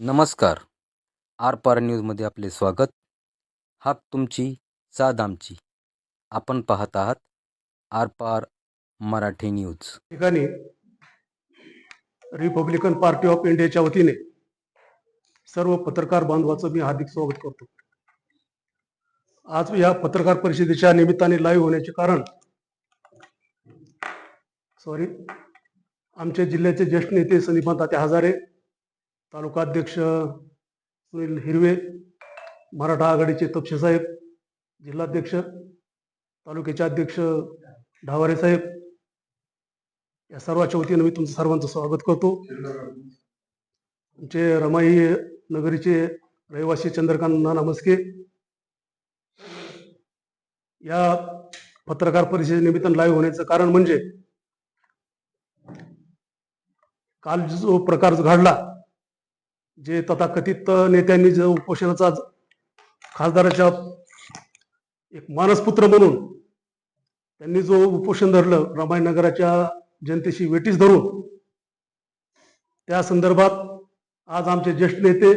नमस्कार. आर पार न्यूजमध्ये आपले स्वागत. हाक तुमची साद आमची. आपण पाहत आहात आर पार मराठी न्यूज. ठिकाणी रिपब्लिकन पार्टी ऑफ इंडियाच्या वतीने सर्व पत्रकार बांधवाचं मी हार्दिक स्वागत करतो. आज या पत्रकार परिषदेच्या निमित्ताने लाईव्ह होण्याचे कारण सॉरी आमच्या जिल्ह्याचे ज्येष्ठ नेते संदीपांत तात्या हजारे तालुका अध्यक्ष सुनील हिरवे मराठा आघाडीचे तपशेसाहेब जिल्हाध्यक्ष तालुक्याचे अध्यक्ष ढावारे साहेब. या सर्वांच्या वतीनं मी तुमचं सर्वांचं स्वागत करतो. आमचे रमाई नगरीचे रहिवासी चंद्रकांत नाना मस्के या पत्रकार परिषदेनिमित्त लाईव्ह होण्याचं कारण म्हणजे काल जो प्रकार घडला जे तथाकथित नेत्यांनी जो उपोषणाचा खासदाराच्या एक मानसपुत्र म्हणून त्यांनी जो उपोषण धरलं रमायनगराच्या जनतेशी वेटीस धरून त्या संदर्भात आज आमचे ज्येष्ठ नेते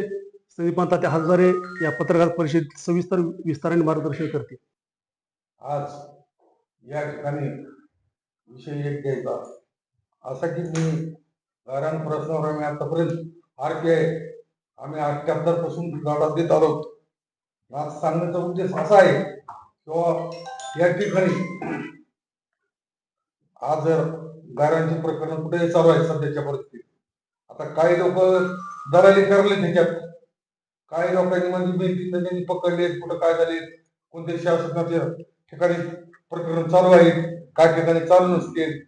संदीपान तात्या हजारे या पत्रकार परिषदेत सविस्तर विस्ताराने मार्गदर्शन करतील. आज या ठिकाणी विषय एक घ्यायचा. असा की मी गायरान प्रश्नावर मी आतापर्यंत आर पी आय आम्ही अठ्ठ्याहत्तरपासून लढा देत आलो. आज सांगण्याचा उद्देश असा आहे. किंवा या ठिकाणी आज गायरांची प्रकरण कुठे चालू आहे सध्याच्या परिस्थितीत. आता काही लोक दलाली करले त्याच्यात. काही लोकांनी म्हणजे त्यांनी पकडले कुठं काय झाले कोणत्या शासनाच्या ठिकाणी प्रकरण चालू आहे काय ठिकाणी चालू नसतील.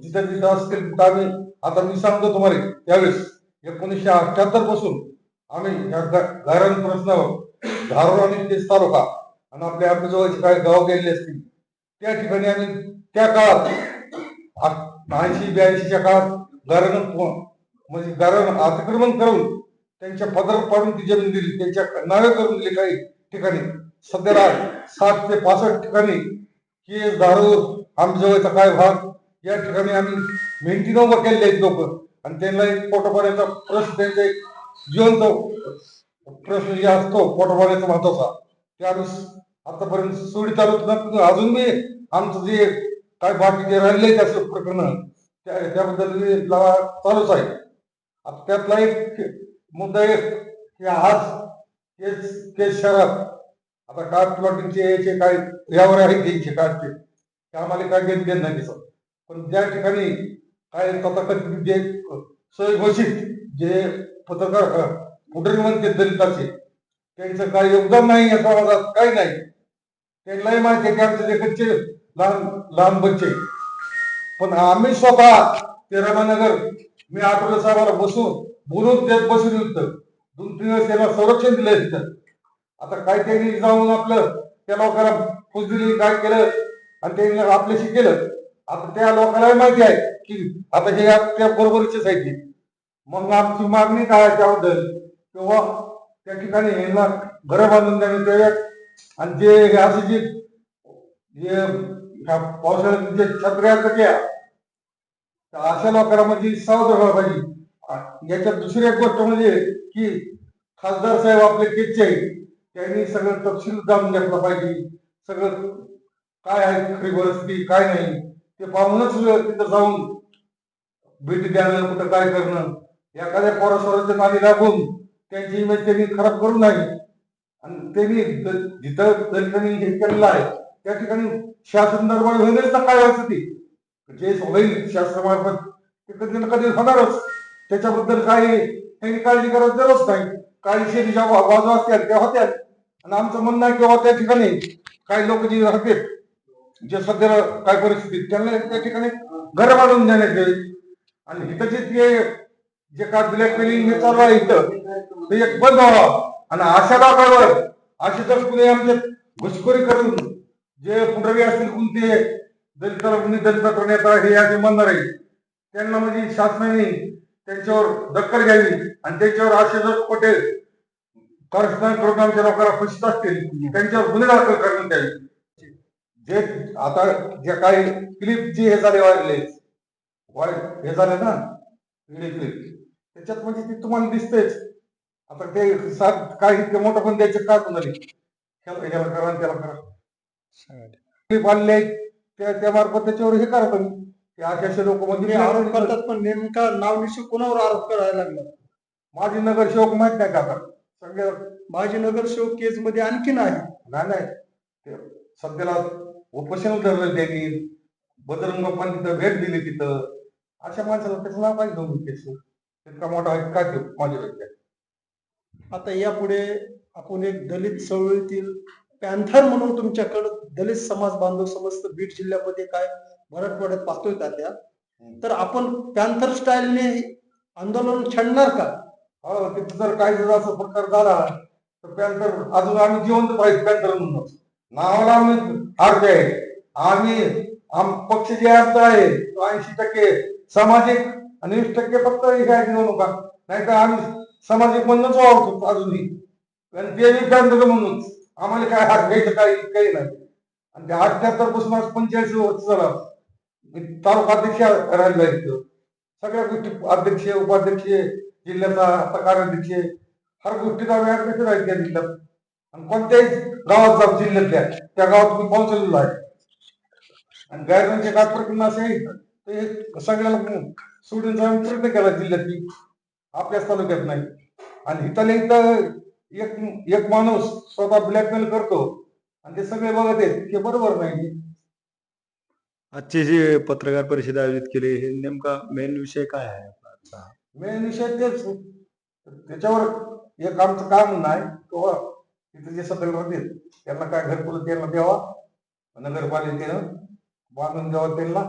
जिथं जिथं असतील तिथं आम्ही आता मी सांगतो तुम्हाला त्यावेळेस एकोणीसशे अठ्याहत्तरपासून आम्ही या गायरान प्रश्नावर धारोड आणि तेच तालुका आणि आपल्या आपल्या जवळचे काही गाव गेलेले असतील त्या ठिकाणी आम्ही त्या काळात ऐंशी ब्याऐंशीच्या काळात गारण म्हणजे गारण अतिक्रमण करून त्यांच्या पदर पाडून ती जमीन दिली त्यांच्या नावे करून दिली काही ठिकाणी. सध्याला सात ते पासष्ट ठिकाणी केस आमच्या वाईचा काय भाग या ठिकाणी आम्ही मेंटिन उभं केलेले आहेत लोक. आणि त्यांना एक पोटोपाण्याचा प्रश्न त्यांचा एक जिवंत प्रश्न जे असतो पोटोपाण्याचा महत्त्वाचा ते आम्ही आतापर्यंत सोडी चालू अजून मी आमचं जे काय बाकी जे राहिले त्या प्रकरण त्या त्याबद्दल मी चालूच आहे. आता त्यातला एक मुद्दा एक की आज केस केस शहरात आता काय प्लॉटिंगचे याचे काय यावर आहे घ्यायचे काय ते आम्हाला काय घेत घेत नाही दिसत पण ज्या ठिकाणी काय तथाकथित जे स्वयंघोषित जे पत्रकार फुटरी म्हणते दलिताचे त्यांचं काय योगदान नाही या समाजात काही नाही. त्यांनाही माहिती आहे की आमचे जे कच्चे लहान लहान बच्चे. पण आम्ही स्वतः ते रमानगर मी आठवले साहेबाला बसून बोलून त्यात बसून होतं दोन तीन दिवस त्याला संरक्षण दिलं तिथं आता काय त्यांनी जाऊन आपलं त्या लोकांना फुस दिली काय केलं आणि त्यांनी आपल्याशी केलं. आता त्या लोकांना माहिती आहे की आता हे त्या बरोबरीचेच आहे ते मग आमची मागणी काय आहे त्याबद्दल? किंवा त्या ठिकाणी यांना घरं बांधून द्यावी आणि जे हे असे जे ह्या पावसाळ्यात जे छत्र्या कट्या अशा लोकांना म्हणजे सावध व्हायला पाहिजे. याच्यात दुसरी एक गोष्ट म्हणजे की खासदार साहेब आपले केचे आहेत. त्यांनी सगळं तपशील जाणून घेतला पाहिजे. सगळं काय आहे खरी परिस्थिती काय नाही. ते पाहूनच तिथं जाऊन भेटी द्यानं कुठं काय करणं? एखाद्या पोरासोराच्या नादी लागून त्यांची इमेज त्यांनी खराब करू नये आणि त्यांनी जिथं दलितांनी हे केलेलं आहे त्या ठिकाणी शासन दरबार होईलच तर काय व्हायचं ते? जे होईल शासनामार्फत ते कधी ना कधी होणारच. त्याच्याबद्दल काही त्यांनी काळजी करायची गरज नाही. काही शेतीच्या बाजू असतील त्या होत्या. आणि आमचं म्हणणं आहे किंवा त्या ठिकाणी काही लोक जे राहतील जे सध्या काय परिस्थिती त्यांना त्या ठिकाणी घर बांधून देण्यात येईल. आणि इथं जे जे काय ब्लॅक मेलिंग हे चालू आहे इथं ते एक बंद व्हावं. आणि अशा भागावर असे जर कुणी आमच्या घुसखोरी करून जे पुढारी असतील कोणते दलिताला कुणी दलित नेता हे असे म्हणणार आहे. त्यांना म्हणजे शासनाने त्यांच्यावर दक्कल घ्यावी. आणि त्यांच्यावर असे जर खोटे कारस्थान करून आमच्या लोकांना खुशीत असतील त्यांच्यावर गुन्हे दाखल करण्यात यावी जे आता जे काही क्लिप जे हे झाले वाढले वाढ हे झाले ना व्हिडिओ क्लिप त्याच्यात म्हणजे ती तुम्हाला दिसतेच. आता ते सा- काय इतकं मोठं पण द्यायचं का ह्याला ह्याला करा आणि त्याला करा. ते बांधले त्या मार्फत त्याच्यावर हे करा तुम्ही. ते असे लोक म्हणजे आरोप करतात पण नेमका नाव निश्चित कोणावर आरोप करायला लागला? माझी नगरसेवक माहीत नाही का सगळ्या माझी नगरसेवक केस मध्ये आणखीन आहे. नाही नाही. ते सध्याला उपोषण धरलं त्यांनी बजरंग तिथं भेट दिली तिथं. अशा माणसाला त्याचं नाव काय घेऊन केस इतका मोठा आहे काय माझ्या व्यक्ती आता यापुढे आपण एक दलित चळवळीतील पॅन्थर म्हणून तुमच्याकडं दलित समाज बांधव समस्त बीड जिल्ह्यामध्ये काय मराठवाड्यात पाहतोय का त्या? तर आपण पॅन्थर स्टाईलने आंदोलन छेडणार का? हो तिथं जर काही जर असा प्रकार झाला तर पॅन्थर अजून आम्ही जिवंत पाहिजे पॅन्थर म्हणून. नावाला आम्ही अर्ज आहे. आम्ही आम पक्ष जे अर्थ आहे तो ऐंशी टक्के सामाजिक आणि वीस टक्के फक्त हे आहे निवडणुका. नाही तर आम्ही सामाजिक म्हणूनच वावरतो अजूनही. आणि ते बी म्हणून. आम्हाला काय हात घ्यायचं काही काही नाही. आणि ते अठ्याहत्तरपासून आज पंच्याऐंशी वर्ष झाला. तालुका अध्यक्ष राहिला इथं. सगळ्या गोष्टी अध्यक्ष उपाध्यक्ष जिल्ह्याचा आता कार्याध्यक्ष हर गोष्टीचा आम्ही कसे राहील त्या जिल्ह्यात? आणि कोणत्याही गावात जाऊ जिल्ह्यातल्या त्या गावात मी पोहोचलेलो आहे आणि गायरांचे काय प्रकरण असे ते सगळ्याला सोडून जाऊन प्रयत्न केला जिल्ह्यात की आपल्याच तालुक्यात नाही. आणि इथल्या इथं एक एक माणूस स्वतः ब्लॅकमेल करतो. आणि ते सगळे बघत आहेत की बरोबर नाही. आजची जी पत्रकार परिषद आयोजित केली हे नेमका मेन विषय काय आहे आजचा? मेन विषय तेच. त्याच्यावर एक आमचं काय म्हणणं आहे किंवा तिथे जे सदस्य राहतील त्यांना काय घरकुल त्यांना द्यावा नगरपालिकेनं बांधून द्यावा त्यांना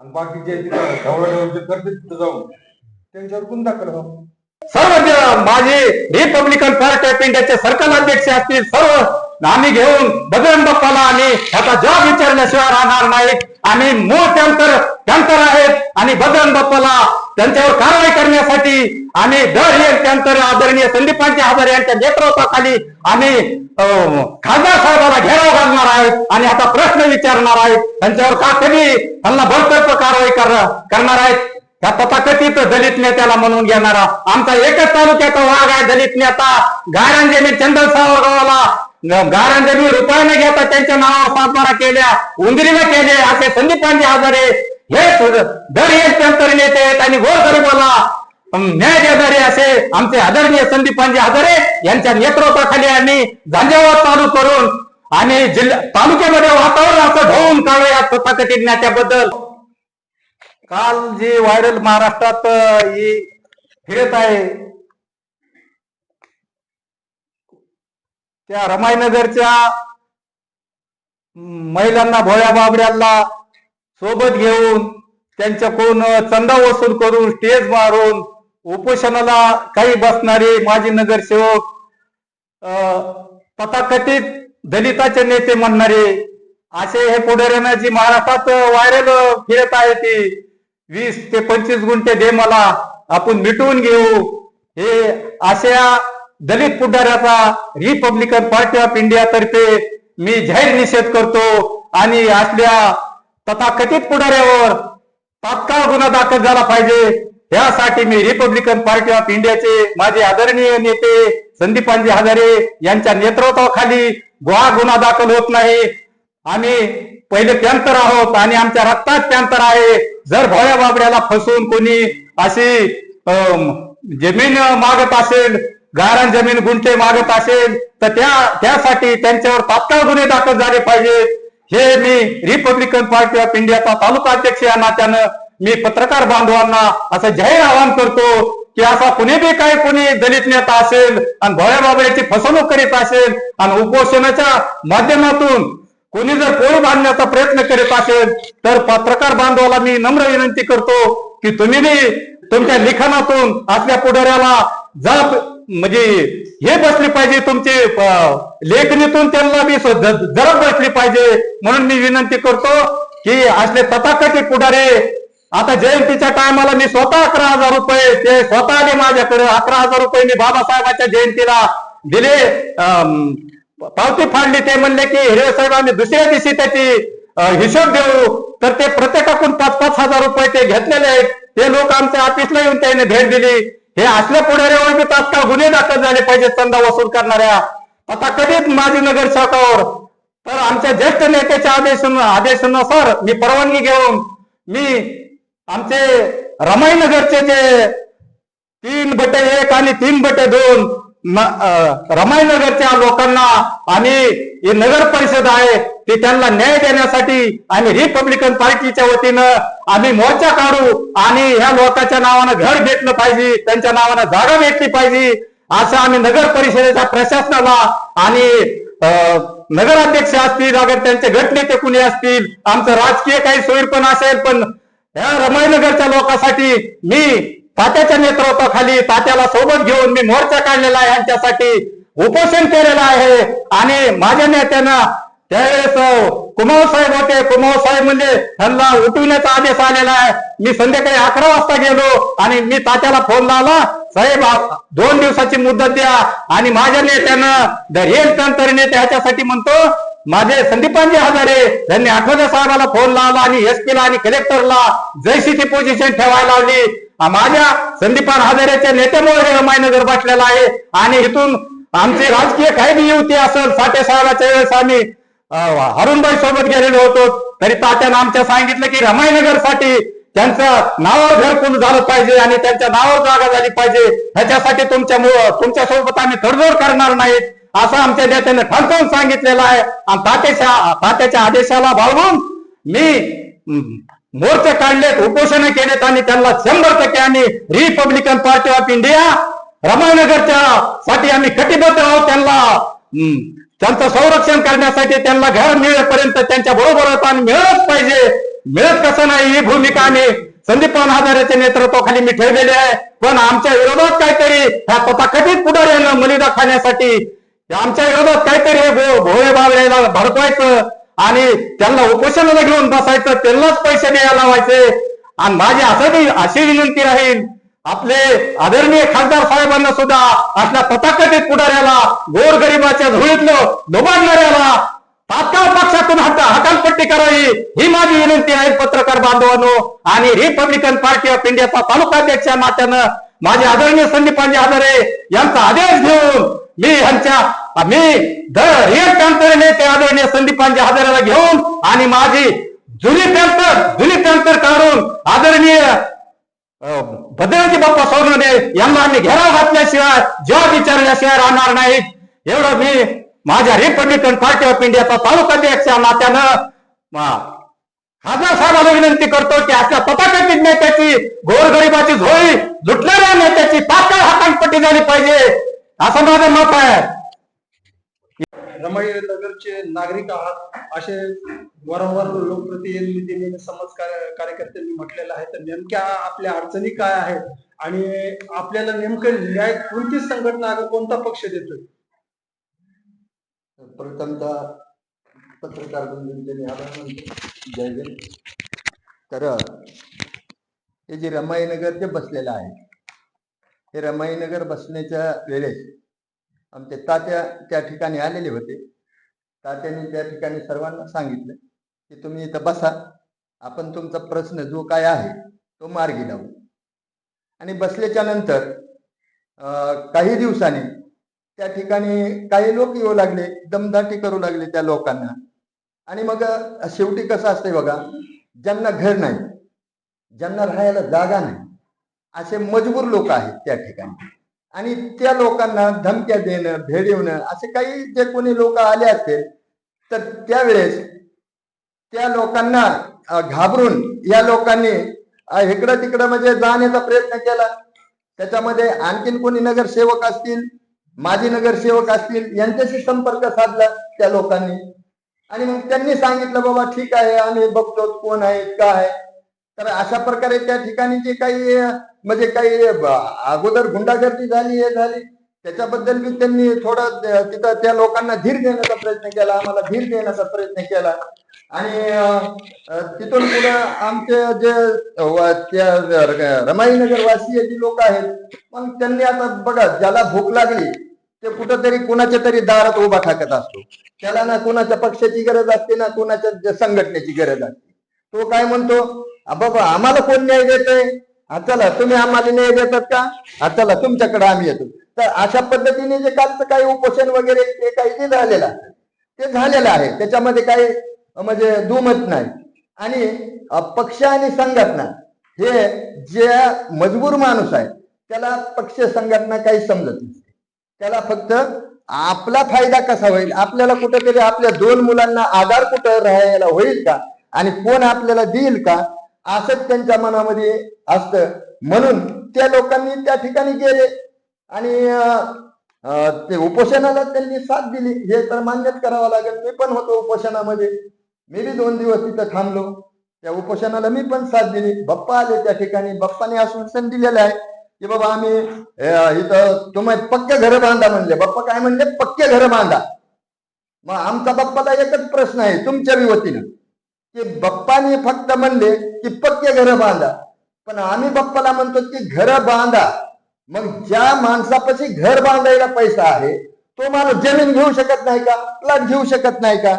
आणि बाकीचे जे करते तिथं जाऊन त्यांच्यावर गुन्हा दाखल व्हावा सर्व जे माझे रिपब्लिकन पार्टी ऑफ इंडियाचे सर्कल अध्यक्ष असतील सर्व आम्ही घेऊन बजरंग बाप्पाला आम्ही त्याचा जॉब विचारल्याशिवाय राहणार नाही. आम्ही मूळ टँकर टँकर आहेत आणि बजरंग बाप्पाला त्यांच्यावर कारवाई करण्यासाठी आम्ही दर एक टँकर आदरणीय संदीपांचे हजारे यांच्या नेतृत्वाखाली आम्ही खासदार साहेबाला घेराव घालणार आहेत आणि आता प्रश्न विचारणार आहेत. त्यांच्यावर का कधी त्यांना बळकट कारवाई कर- करणार आहेत? त्या तथाकथित दलित नेत्याला म्हणून घेणारा आमचा एकच तालुक्याचा वाघ आहे दलित नेता. गायरान जमीन चंदन सावरगावाला रुपयाने घेता त्यांच्या नावावर सातबारा केल्या उंदरीला केले असे संदीपांचे हजारे हे दर हे नेते आहेत आणि गोरगरिबाला न्याय देणारे असे आमचे आदरणीय संदीपांजी आधारे यांच्या नेतृत्वाखाली आणि झांजेवाद चालू करून आणि जिल्हा तालुक्यामध्ये वातावरण असं ढवून काढू या तथाकथित नेत्याबद्दल काल जे व्हायरल महाराष्ट्रात फिरत आहे त्या रमाईनगरच्या महिलांना भोळ्या बाबड्यांना सोबत घेऊन त्यांच्याकडून चंदा वसूल करून स्टेज मारून उपोषणाला काही बसणारे माजी नगरसेवक तथाकथित दलिताचे नेते म्हणणारे असे हे पुढाऱ्यांना जी महाराष्ट्रात व्हायरल फिरत आहे ती. वीस ते पंचवीस गुंठे दे मला आपण मिटवून घेऊ. हे अशा दलित पुढाऱ्याचा रिपब्लिकन पार्टी ऑफ इंडिया तर्फे मी जाहीर निषेध करतो आणि असल्या तथाकथित पुढाऱ्यावर तात्काळ गुन्हा दाखल झाला पाहिजे. यासाठी मी रिपब्लिकन पार्टी ऑफ इंडियाचे माझे आदरणीय नेते संदीपांजी हजारे यांच्या नेतृत्वाखाली गुहा गुन्हा दाखल होत नाही. आम्ही पहिले पॅन्थर आहोत आणि आमच्या रक्तात पॅन्थर आहे. जर भोळ्या बाबड्याला फसवून कोणी अशी जमीन मागत असेल गारण जमीन गुंठे मागत असेल तर त्या त्यासाठी त्यांच्यावर तात्काळ गुन्हे दाखल झाले पाहिजेत. हे मी रिपब्लिकन पार्टी ऑफ इंडियाचा तालुका अध्यक्ष या नात्यानं मी पत्रकार बांधवांना असं जाहीर आवाहन करतो की असा कुणी बी काही कोणी दलित नेता असेल आणि भोळ्या बाबड्याची फसवणूक करीत असेल आणि उपोषणाच्या माध्यमातून कोणी जर पोळी बांधण्याचा प्रयत्न करीत असेल तर पत्रकार बांधवाला मी नम्र विनंती करतो की तुम्ही तुमच्या लिखाणातून आपल्या पुढाऱ्याला जाप म्हणजे हे बसली पाहिजे तुमचे लेखणीतून त्यांना मी जरब बसली पाहिजे म्हणून मी विनंती करतो की असले तथाकथित पुढारे आता जयंतीच्या टायमाला मी स्वतः अकरा हजार रुपये ते स्वतः आले माझ्याकडे अकरा हजार रुपये मी बाबासाहेबांच्या जयंतीला दिले. अं, पावती फाडली ते म्हणले की हिरे साहेब आम्ही दुसऱ्या दिवशी त्याची हिशोब देऊ. तर ते प्रत्येकाकडून पाच पाच हजार रुपये ते घेतलेले आहेत. ते लोक आमच्या ऑफिसला येऊन त्याने भेट दिली. हे असल्या पुढाऱ्यावर मी तात्काळ गुन्हे दाखल झाले पाहिजे चंदा वसूल करणाऱ्या. आता कधीच माजी शाखावर तर आमच्या ज्येष्ठ नेत्याच्या आदेश आदेशानुसार मी परवानगी घेऊन मी आमचे रमाईनगरचे जे तीन बटे एक आणि तीन बटे दोन रमाईनगरच्या लोकांना आणि ही नगर परिषद आहे ती त्यांना न्याय देण्यासाठी आणि रिपब्लिकन पार्टीच्या वतीनं आम्ही मोर्चा काढू आणि ह्या लोकांच्या नावानं घर भेटलं पाहिजे त्यांच्या नावानं जागा भेटली पाहिजे असं आम्ही नगर परिषदेच्या प्रशासनाला आणि नगराध्यक्ष असतील अगर त्यांचे गटनेते कुणी असतील आमचं राजकीय काही सोयीपण असेल पण या रमाईनगरच्या लोकांसाठी मी तात्याच्या नेतृत्वाखाली तात्याला सोबत घेऊन मी मोर्चा काढलेला आहे यांच्यासाठी उपोषण केलेलं आहे. आणि माझ्या नेत्यानं त्यावेळेस कुमाव साहेब होते. कुमाव साहेब म्हणजे त्यांना उठवण्याचा आदेश आलेला आहे. मी संध्याकाळी अकरा वाजता गेलो आणि मी तात्याला फोन लावला साहेब दोन दिवसाची मुदत द्या. आणि माझ्या नेत्यानं द रिअल तंत्र नेते ह्याच्यासाठी म्हणतो माझे संदीपांजी हजारे त्यांनी आठवले साहेबाला फोन लावला आणि एसपीला आणि कलेक्टरला जैशी ती पोझिशन ठेवायला लावली. माझ्या संदीपान हजारेच्या नेत्यामुळे रमायनगर बसलेला आहे. आणि इथून आमचे राजकीय काही बी युती असेल साठे साहेबाच्या वेळेस आम्ही हरुणबाई सोबत गेलेलो होतो. तरी तात्यानं आमच्या सांगितलं की रमाईनगरसाठी त्यांचं नावावर घरकुल झालं पाहिजे आणि त्यांच्या नावावर जागा झाली पाहिजे. ह्याच्यासाठी तुमच्या तुमच्यासोबत आम्ही तडजोड करणार नाहीत. असं आमच्या नेत्याने ठणकावून सांगितलेलं आहे. आणि तात्याच्या तात्याच्या आदेशाला बाळगून मी मोर्चे काढलेत उपोषण केलेत आणि त्यांना शंभर टक्के आम्ही रिपब्लिकन पार्टी ऑफ इंडिया रमानगरच्या साठी आम्ही कटिबद्ध आहोत. त्यांना त्यांचं संरक्षण करण्यासाठी त्यांना घर मिळेपर्यंत त्यांच्या बरोबर आम्ही मिळत पाहिजे. मिळत कसं नाही ही भूमिका आम्ही संदीपान हजारेच्या नेतृत्वाखाली मी ठेवलेली आहे. पण आमच्या विरोधात काहीतरी ह्या तथाकथित पुढाऱ्यानं मलिदा खाण्यासाठी आमच्या विरोधात काहीतरी हे भोळे बावळेला भडकवायचं आणि त्यांना उपोषणाला घेऊन बसायचं त्यांनाच पैसे द्यायला लावायचे. आणि माझी असं अशी विनंती राहील आपले आदरणीय खासदार साहेबांना सुद्धा आपल्या तथाकथित पुढाऱ्याला गोरगरिबाच्या झोळीतलं डोबाडणाऱ्याला तात्काळ पक्षातून हट हकालपट्टी करावी ही माझी विनंती आहे पत्रकार बांधवांनो. आणि रिपब्लिकन पार्टी ऑफ इंडियाचा तालुकाध्यक्ष नात्यानं माझे आदरणीय संदीपांजे हजारे यांचा आदेश घेऊन मी यांच्या मी दर एक पॅन्थरने ते आदरणीय संदीपांजे हजारेला घेऊन आणि माझी जुनी पॅन्थर जुनी पॅन्थर काढून आदरणीय भद्रजी बाप्पा सोनवणे यांना आम्ही घेराव घातल्याशिवाय जॉब विचारल्याशिवाय राहणार नाहीत. एवढं मी माझ्या रिपब्लिकन पार्टी ऑफ इंडियाचा तालुकाध्यक्ष या नात्यानं खासदार साहेबांना विनंती करतो की अशा तथाकथित नेत्याची गोरगरिबाची झोळी लुटणाऱ्या नेत्याची तात्काळ हातांपट्टी झाली पाहिजे. असं माझं मत आहे. रमाई नगरचे नागरिक आहात. असे वारंवार लोकप्रतिनिधींनी समाज कार्य- कार्यकर्त्यांनी म्हटलेलं आहे तर नेमक्या आपल्या अडचणी काय आहेत? आणि आपल्याला नेमकं न्याय कोणती संघटना कोणता पक्ष देतोय? प्रथमतः पत्रकार बंधूंचे आभार मानतो. जय जय तर हे जे रमाईनगर जे बसलेलं आहे हे रमाईनगर बसण्याच्या वेळेस आमचे तात्या त्या ठिकाणी आलेले होते. तात्याने त्या ठिकाणी सर्वांना सांगितलं की तुम्ही इथं बसा. आपण तुमचा प्रश्न जो काय आहे तो मार्गी लावू. आणि बसल्याच्या नंतर काही दिवसांनी त्या ठिकाणी काही लोक येऊ लागले दमदाटी करू लागले त्या लोकांना. आणि मग शेवटी कसं असतंय बघा ज्यांना घर नाही ज्यांना राहायला जागा नाही असे मजबूर लोक आहेत त्या ठिकाणी. आणि त्या लोकांना धमक्या देणं भेडवणं असे काही जे कोणी लोक आले असतील तर त्यावेळेस त्या लोकांना घाबरून या लोकांनी इकडं तिकडं म्हणजे जाण्याचा प्रयत्न केला. त्याच्यामध्ये आणखीन कोणी नगरसेवक असतील माजी नगरसेवक असतील यांच्याशी संपर्क साधला त्या लोकांनी. आणि मग त्यांनी सांगितलं बाबा ठीक आहे आम्ही बघतो कोण आहे काय आहे तर अशा प्रकारे त्या ठिकाणी जे काही म्हणजे काही अगोदर गुंडागर्दी झाली हे झाली. त्याच्याबद्दल बी त्यांनी थोडं तिथं त्या लोकांना धीर देण्याचा प्रयत्न केला आम्हाला धीर देण्याचा प्रयत्न केला. आणि तिथून पुढे आमचे जे व- रमाईनगर वासीय जी लोक आहेत मग त्यांनी आता बघा ज्याला भूक लागली ते कुठंतरी कुणाच्या तरी दारात उभा ठाकत असतो. त्याला ना कुणाच्या पक्षाची गरज असते ना कुणाच्या संघटनेची गरज असते. तो काय म्हणतो बाबा आम्हाला कोण न्याय देतय? हा चला तुम्ही आम्हाला न्याय देतात का? चला तुमच्याकडे आम्ही येतो. तर अशा पद्धतीने जे कालचं काही उपोषण वगैरे ते काही जे झालेलं आहे ते झालेलं आहे. त्याच्यामध्ये काही म्हणजे दुमत नाही. आणि पक्ष आणि संघटना हे जे मजबूर माणूस आहे त्याला पक्ष संघटना काही समजत नसते. त्याला फक्त आपला फायदा कसा होईल? आपल्याला कुठेतरी आपल्या दोन मुलांना आधार कुठं राहायला होईल का? आणि कोण आपल्याला देईल का? असंच त्यांच्या मनामध्ये असतं. म्हणून त्या लोकांनी त्या ठिकाणी गेले. आणि ते उपोषणाला त्यांनी साथ दिली. हे तर मान्यच करावं लागेल. मी पण होतो उपोषणामध्ये. मी बी दोन दिवस तिथं थांबलो. त्या उपोषणाला मी पण साथ दिली. बाप्पा आले त्या ठिकाणी. बाप्पाने आश्वासन दिलेलं आहे. की बाबा आम्ही इथं तुम्ही पक्के घर बांधा म्हणले. बाप्पा काय म्हणले? पक्के घर बांधा. मग आमचा बाप्पाला एकच प्रश्न आहे तुमच्या वतीनं की बाप्पाने फक्त म्हणले की पक्के घर बांधा. पण आम्ही बाप्पाला म्हणतो की घर बांधा. मग ज्या माणसापाशी घर बांधायला पैसा आहे तो माणूस जमीन घेऊ शकत नाही का? प्लॉट घेऊ शकत नाही का?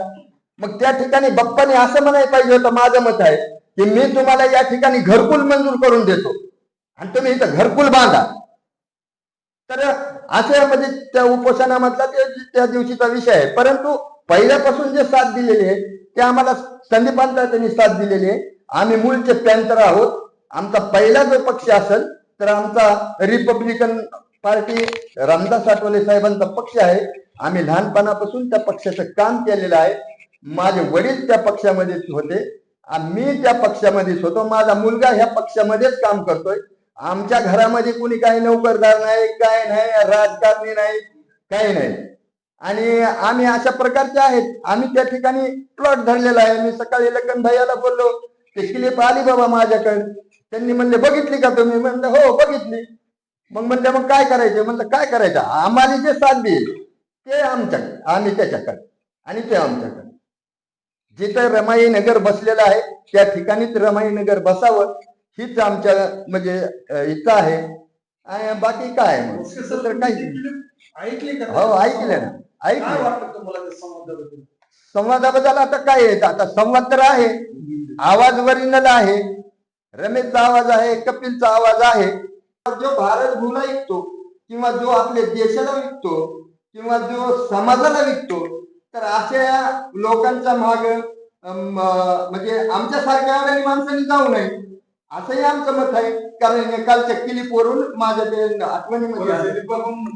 मग त्या ठिकाणी बाप्पाने असं म्हणायला पाहिजे होतं माझं मत आहे की मी तुम्हाला या ठिकाणी घरकुल मंजूर करून देतो. आणि तुम्ही इथं घरकुल बांधा. तर असं म्हणजे त्या उपोषणामधला ते त्या दिवशीचा विषय आहे. परंतु पहिल्यापासून जे साथ दिलेली आहे ते आम्हाला संदीपांचा त्यांनी साथ दिलेली आहे. आम्ही मूळचे पॅन्थर आहोत. आमचा पहिला जो पक्ष असेल तर आमचा रिपब्लिकन पार्टी रामदास आठवले साहेबांचा पक्ष आहे. आम्ही लहानपणापासून त्या पक्षाचं काम केलेलं आहे. माझे वडील त्या पक्षामध्येच होते. मी त्या पक्षामध्येच होतो. माझा मुलगा ह्या पक्षामध्येच काम करतोय. आमच्या घरामध्ये कुणी काही नोकरदार नाही काय नाही राजकारणी नाही काही नाही. आणि आम्ही अशा प्रकारचे आहेत. आम्ही त्या ठिकाणी प्लॉट धरलेला आहे. मी सकाळी लखन भैयाला बोललो ते क्लिप आली बाबा माझ्याकडे. त्यांनी म्हणले बघितली का तुम्ही? म्हणलं हो बघितली. मग म्हणलं मग काय करायचं? म्हणलं काय करायचं? आम्हाला जे साथ देईल ते आमच्याकडे आम्ही त्याच्याकडे आणि ते आमच्याकडे. जिथं रमाई नगर बसलेलं आहे त्या ठिकाणीच रमाई नगर बसावं. हीच आमच्या म्हणजे इच्छा आहे. आणि बाकी काय आहे मग? काही हो ऐकलं ना. ऐकलं. संवादाबद्दल? आता काय आहे? आता संवाद तर आहे. आवाज वरिनल आहे. रमेशचा आवाज आहे कपिलचा आवाज आहे. जो भारत भूला विकतो किंवा जो आपल्या देशाला विकतो किंवा जो समाजाला विकतो तर अशा लोकांच्या माग म्हणजे आमच्यासारख्या माणसांनी जाऊ नये. असंही आमचं मत आहे. कारण कालच्या क्लिप वरून माझ्या ते आठवणीमध्ये आलं.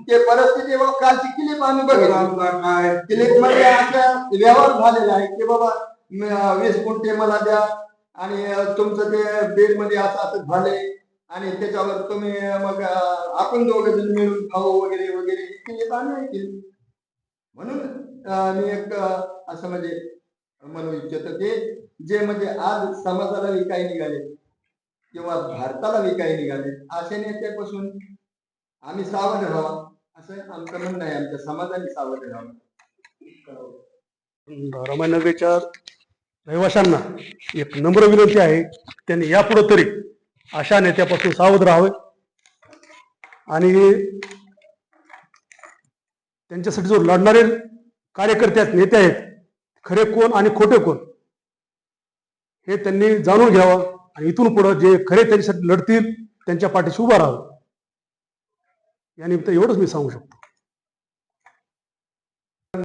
ते परिस्थिती व कालची क्लिप आम्ही बघितली. आमचा काय क्लिपमध्ये असा व्यवहार झालेला आहे की बाबा म- वीस गुंठे मला द्या आणि तुमचं ते बेडमध्ये असं असं झाले आणि त्याच्यावर तुम्ही मग अं, आपण दोघ जण मिळून खाऊ वगैरे वगैरे ही क्लिप आम्ही ऐकली. म्हणून अं, मी एक अं, असं म्हणजे म्हणू इच्छितो की जे म्हणजे आज समाजाला विकाय निघाले. किंवा भारताला विकाय निघाले. अशा नेत्यापासून आम्ही सावध राहावा. असं आमचं म्हणणं आहे. आमच्या समाजाने सावध राहावं. रामायणनगरच्या रहिवाशांना एक नम्र विनंती आहे. त्यांनी यापुढे तरी अशा नेत्यापासून सावध राहावे. आणि त्यांच्यासाठी जो लढणारे कार्यकर्ते आहेत नेते आहेत खरे कोण आणि खोटे कोण हे त्यांनी जाणून घ्यावं. आणि इथून पुढे जे खरे त्यांच्यासाठी लढतील त्यांच्या पाठीशी उभा राहावं. यानिमित्त एवढंच मी सांगू शकतो.